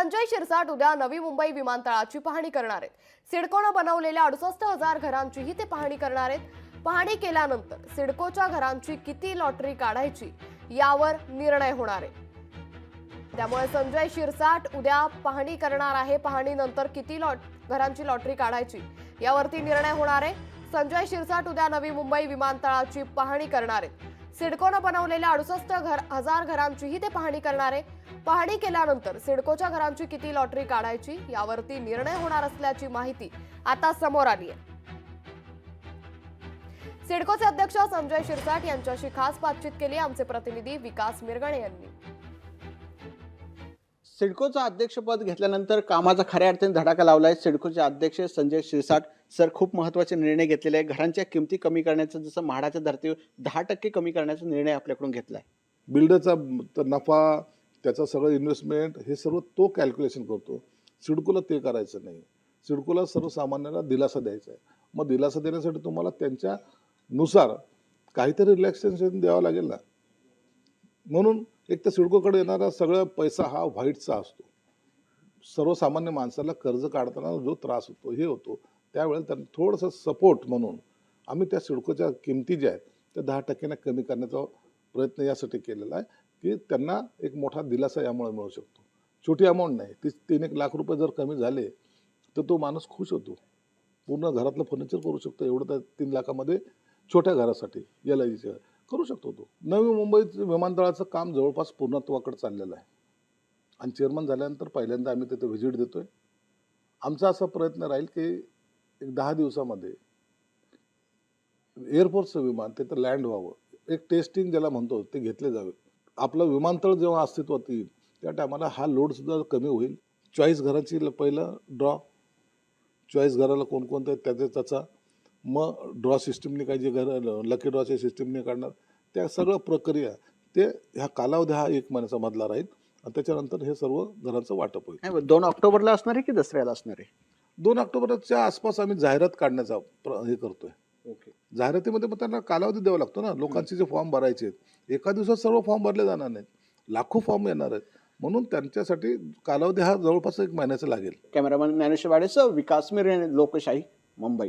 संजय शिरसाट उद्या नवी मुंबई विमानतळाची पाहणी करणार आहेत. सिडकोनं बनवलेल्या अडुसष्ट हजार घरांचीही ते पाहणी करणार आहेत. पाहणी केल्यानंतर सिडकोच्या घरांची किती लॉटरी काढायची यावर निर्णय होणार आहे. त्यामुळे संजय शिरसाट उद्या पाहणी करणार आहे. पाहणीनंतर किती लॉट घरांची लॉटरी काढायची यावरती निर्णय होणार आहे. संजय शिरसाट उद्या नवी मुंबई विमानतळाची पाहणी करणार आहेत. सिडकोनं बनवलेल्या अडुसष्ट घर हजार घरांचीही ते पाहणी करणार. आहे पाहणी केल्यानंतर सिडकोच्या घरांची किती लॉटरी काढायची यावरती निर्णय होणार असल्याची माहिती आता समोर आली आहे. सिडकोचे अध्यक्ष संजय शिरसाट यांच्याशी खास बातचीत केली आमचे प्रतिनिधी विकास मिरगणे यांनी. सिडकोचं अध्यक्षपद घेतल्यानंतर कामाचा खऱ्या अर्थाने धडाका लावलाय. सिडकोचे अध्यक्ष संजय शिरसाट सर खूप महत्त्वाचे निर्णय घेतलेले आहे घरांच्या किमती कमी करण्याचा जसं म्हाडाच्या धर्तीवर दहा टक्के कमी करण्याचा निर्णय आपल्याकडून घेतलाय. बिल्डरचा नफा त्याचं सगळं इन्व्हेस्टमेंट हे सर्व तो कॅल्क्युलेशन करतो. सिडकोला ते करायचं नाही. सिडकोला सर्वसामान्याला दिलासा द्यायचा आहे. मग दिलासा देण्यासाठी तुम्हाला त्यांच्यानुसार काहीतरी रिलॅक्सेशन द्यावं लागेल ना? म्हणून एक तर सिडकोकडे येणारा सगळा पैसा हा व्हाईटचा असतो. सर्वसामान्य माणसाला कर्ज काढताना जो त्रास होतो हे होतो. त्यावेळेला त्यांना थोडंसं सपोर्ट म्हणून आम्ही त्या सिडकोच्या किमती ज्या आहेत त्या दहा टक्क्याने कमी करण्याचा प्रयत्न यासाठी केलेला आहे की त्यांना एक मोठा दिलासा यामुळे मिळू शकतो. छोटी अमाऊंट नाही ती तीन एक लाख रुपये जर कमी झाले तर तो माणूस खुश होतो. पूर्ण घरातलं फर्निचर करू शकतो एवढं तर तीन लाखामध्ये छोट्या घरासाठी एल आय जीच्या करू शकतो तो. नवी मुंबईत विमानतळाचं काम जवळपास पूर्णत्वाकडे चाललेलं आहे. आणि चेअरमन झाल्यानंतर पहिल्यांदा आम्ही तिथे व्हिजिट देतो आहे आमचा असा प्रयत्न राहील की एक दहा दिवसामध्ये एअरफोर्सचं विमान तिथं लँड व्हावं. एक टेस्टिंग ज्याला म्हणतो ते घेतले जावे. आपलं विमानतळ जेव्हा अस्तित्वात येईल त्या टायमाला हा लोडसुद्धा कमी होईल. चॉईस घराची पहिलं ड्रॉ चॉईस घराला कोणकोणतं त्याचे त्याचा मग ड्रॉ सिस्टीमने काही जे घर लकी ड्रॉच्या सिस्टीमने काढणार. त्या सगळं प्रक्रिया ते ह्या कालावधी हा एक महिन्याचा मधला राहील. आणि त्याच्यानंतर हे सर्व घरांचं वाटप होईल. दोन ऑक्टोबरला असणार आहे की दसऱ्याला असणार आहे? दोन ऑक्टोबरच्या आसपास आम्ही जाहिरात काढण्याचा हे करतोय. ओके. जाहिरातीमध्ये मग त्यांना कालावधी द्यावा लागतो ना. लोकांचे जे फॉर्म भरायचे आहेत एका दिवसात सर्व फॉर्म भरले जाणार नाहीत. लाखो फॉर्म येणार आहेत. म्हणून त्यांच्यासाठी कालावधी हा जवळपास एक महिन्याचा लागेल. कॅमेरामॅन ज्ञानेश्वर वाडेसह विकास मिरणे लोकशाही मुंबई.